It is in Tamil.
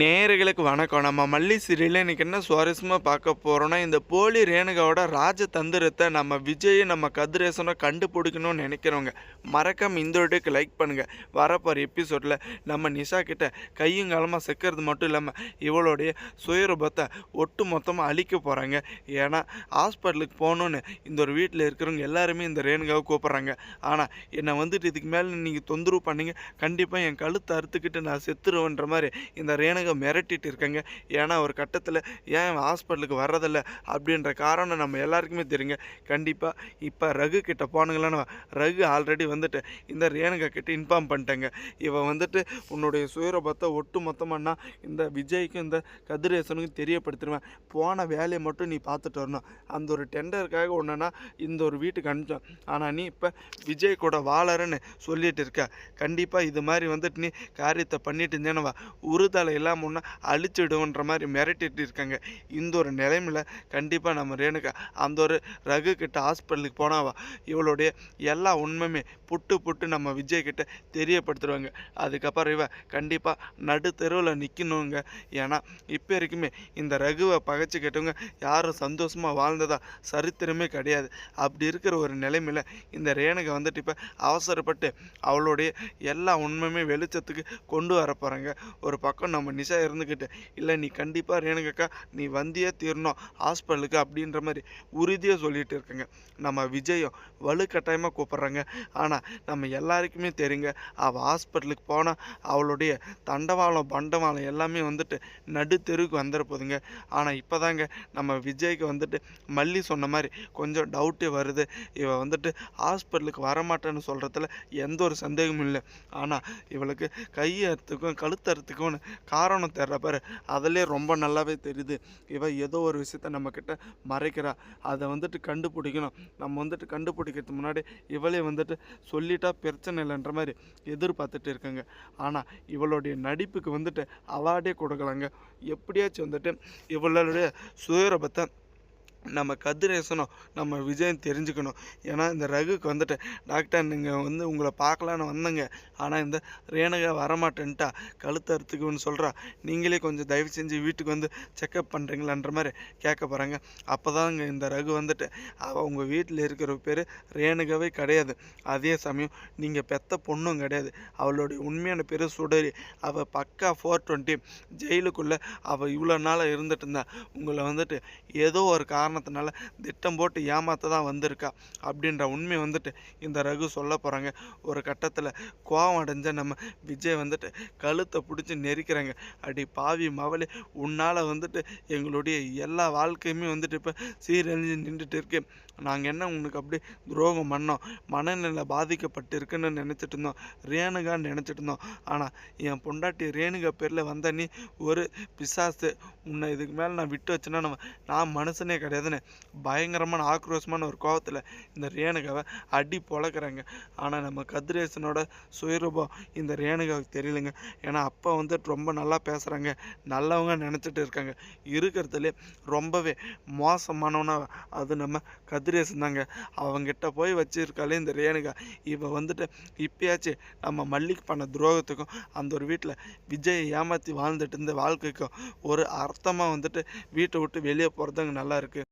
நேயர்களுக்கு வணக்கம். நம்ம மல்லி சீரியலில் இன்றைக்கி என்ன சுவாரஸ்யமாக பார்க்க போகிறோன்னா இந்த போலி ரேணுகாவோட ராஜதந்திரத்தை நம்ம விஜய் நம்ம கதிரேசனை கண்டுபிடிக்கணும்னு நினைக்கிறவங்க மறக்காம இந்த வீடியோக்கு லைக் பண்ணுங்கள் வரப்போகிற எபிசோடில் நம்ம நிஷா கிட்ட கையும் காலமாக செக்கிறது மட்டும் இல்லாமல் இவளுடைய சுயரூபத்தை ஒட்டு மொத்தமாக அழிக்க போகிறாங்க ஏன்னா ஹாஸ்பிட்டலுக்கு போகணுன்னு இந்த ஒரு வீட்டில் இருக்கிறவங்க எல்லாருமே இந்த ரேணுகாவை கூப்பிட்றாங்க. ஆனால் என்னை வந்துட்டு இதுக்கு மேலே நீங்கள் தொந்தரவு பண்ணீங்க. கண்டிப்பாக என் கழுத்தை அறுத்துக்கிட்டு நான் செத்துருவேன்ற மாதிரி இந்த ரேணுகா மிரட்டிட்டு இருக்கங்க. ஏன்னா ஒரு கட்டத்தில் ஏன் ஹாஸ்பிட்டலுக்கு வர்றதில்ல? அப்படின்ற காரணம் நம்ம எல்லாருக்குமே தெரியுங்க. கண்டிப்பாக இப்போ ரகு கிட்ட போனுங்களேன்னு ரகு ஆல்ரெடி வந்துட்டு இந்த ரேணுகா கிட்ட இன்ஃபார்ம் பண்ணிட்டேங்க. இவன் வந்துட்டு உன்னுடைய சுயரூபத்தை ஒட்டு மொத்தமானா இந்த விஜய்க்கும் இந்த கதிரேசனுக்கும் தெரியப்படுத்திடுவேன். போன வேலையை மட்டும் நீ பார்த்துட்டு வரணும். அந்த ஒரு டெண்டருக்காக ஒன்றுனா இந்த ஒரு வீட்டுக்கு அனுப்பிச்சோம் ஆனால் நீ இப்போ விஜய் கூட வாழறன்னு சொல்லிட்டு இருக்க. கண்டிப்பாக இது மாதிரி வந்துட்டு நீ காரியத்தை பண்ணிட்டு இருந்தேனவா உறுதலை இல்லாமல் ஒன்று அழிச்சிடுவோன்ற மாதிரி மிரட்டிட்டு இருக்காங்க. இந்த ஒரு நிலைமையில் கண்டிப்பாக நம்ம ரேணுகா அந்த ஒரு ரகு கிட்ட ஹாஸ்பிட்டலுக்கு போனாவா இவளுடைய எல்லா உண்மையுமே புட்டு புட்டு நம்ம விஜய் தெரியப்படுத்துடுவாங்க. அதுக்கப்புறம் இவ கண்டிப்பாக நடு தெருவில் நிற்கணுங்க ஏன்னா இப்போ வரைக்குமே இந்த ரகுவை பகைச்சிக்கிட்டவங்க யாரும் சந்தோஷமாக வாழ்ந்ததா சரித்திரமே கிடையாது. அப்படி இருக்கிற ஒரு நிலைமையில் இந்த ரேணுகை வந்துட்டு இப்போ அவசரப்பட்டு அவளுடைய எல்லா உண்மையுமே வெளிச்சத்துக்கு கொண்டு வர போகிறாங்க ஒரு பக்கம் நம்ம நிஷா இருந்துக்கிட்டு இல்லை நீ கண்டிப்பாக ரேணுங்கக்கா நீ வந்தியே தீரணும் ஹாஸ்பிட்டலுக்கு அப்படின்ற மாதிரி உறுதியாக சொல்லிகிட்டு இருக்கங்க. நம்ம விஜயம் வலுக்கட்டாயமாக கூப்பிட்றாங்க. ஆனால் நம்ம எல்லாருக்குமே தெரியுங்க அவள் ஹாஸ்பிட்டலுக்கு போனால் அவளுடைய தண்டவாளம் பண்டவாளம் எல்லாமே வந்துட்டு நடு தெருவுக்கு வந்துட போகுதுங்க ஆனால் இப்போ தாங்க நம்ம விஜய்க்கு வந்துட்டு மல்லி சொன்ன மாதிரி கொஞ்சம் டவுட்டே வருது. இவள் வந்துட்டு ஹாஸ்பிட்டலுக்கு வரமாட்டேன்னு சொல்கிறதுல எந்த ஒரு சந்தேகமும் இல்லை. ஆனால் இவளுக்கு கை அறுத்துக்கும் கழுத்து காரணம் தெரியல பாரு. அதிலே ரொம்ப நல்லாவே தெரியுது. இவ ஏதோ ஒரு விஷயத்த நம்மக்கிட்ட மறைக்கிறா. அதை வந்துட்டு கண்டுபிடிக்கணும். நம்ம வந்துட்டு கண்டுபிடிக்கிறதுக்கு முன்னாடி இவளே வந்துட்டு சொல்லிட்டா பிரச்சனை இல்லைன்ற மாதிரி எதிர்பார்த்துட்டு இருக்காங்க. ஆனால் இவளுடைய நடிப்புக்கு வந்துட்டு அவார்டே கொடுக்கலாங்க. எப்படியாச்சும் வந்துட்டு இவளுடைய சுயரபத்தை நம்ம கதிரேசனும் நம்ம விஜயம் தெரிஞ்சுக்கணும். ஏன்னா இந்த ரகுக்கு வந்துட்டு டாக்டர் நீங்கள் வந்து உங்களை பார்க்கலான்னு வந்தேங்க. ஆனால் இந்த ரேணகா வரமாட்டேன்ட்டா. கழுத்து அறுத்துக்குன்னு சொல்கிறா நீங்களே கொஞ்சம் தயவு செஞ்சு வீட்டுக்கு வந்து செக்கப் பண்ணுறீங்களான்ற மாதிரி கேட்க போகிறாங்க அப்போ தாங்க இந்த ரகு வந்துட்டு அவள் உங்கள் வீட்டில் இருக்கிற பேர் ரேணுகாவே கிடையாது. அதே சமயம் நீங்கள் பெத்த பொண்ணும் கிடையாது. அவளுடைய உண்மையான பேர் சுடரி. அவள் பக்கா ஃபோர் டுவெண்ட்டி ஜெயிலுக்குள்ளே அவள் இவ்வளோ நாளாக இருந்துட்டு இருந்தா. உங்களை வந்துட்டு ஏதோ ஒரு காரணம் காரணத்தினால திட்டம் போட்டு ஏமாத்த தான் வந்திருக்கா அப்படின்ற உண்மை வந்துட்டு இந்த ரகு சொல்ல போகிறாங்க ஒரு கட்டத்தில் கோவம் அடைஞ்ச நம்ம விஜய் வந்துட்டு கழுத்தை பிடிச்சி நெரிக்கிறாங்க. அடி பாவி மவளே உன்னால் வந்துட்டு எங்களுடைய எல்லா வாழ்க்கையுமே வந்துட்டு இப்போ சீரழிஞ்சு நின்றுட்டு இருக்கு. நாங்கள் என்ன உனக்கு அப்படியே துரோகம் பண்ணோம்? மனநிலை பாதிக்கப்பட்டு இருக்குன்னு நினச்சிட்டு இருந்தோம். ரேணுகான்னு நினச்சிட்டு இருந்தோம். ஆனால் என் பொண்டாட்டி ரேணுகா பேரில் வந்த நீ ஒரு பிசாசு. உன்னை இதுக்கு மேலே நான் விட்டு வச்சேன்னா நம்ம நான் மனுஷனே கிடையாதுன்னு பயங்கரமான ஆக்ரோஷமான ஒரு கோவத்தில் இந்த ரேணுகாவை அடி பொழக்கிறாங்க. ஆனால் நம்ம கதிரேசனோட சுயரூபம் இந்த ரேணுகாவுக்கு தெரியலங்க. ஏன்னா அப்பா வந்துட்டு ரொம்ப நல்லா பேசுகிறாங்க நல்லவங்க நினச்சிட்டு இருக்காங்க. இருக்கிறதுலே ரொம்பவே மோசமானவனா அது நம்ம கத் கதிரேசன் தாங்க அவங்ககிட்ட போய் வச்சிருக்காளே இந்த ரேணுகா. இவன் வந்துட்டு இப்பயாச்சு நம்ம மல்லிக்கு பண்ண துரோகத்துக்கும் அந்த ஒரு வீட்டில் விஜயை ஏமாற்றி வாழ்ந்துட்டு இருந்த வாழ்க்கைக்கும் ஒரு அர்த்தமாக வந்துட்டு வீட்டை விட்டு வெளியே போகிறதுங்க நல்லா இருக்குது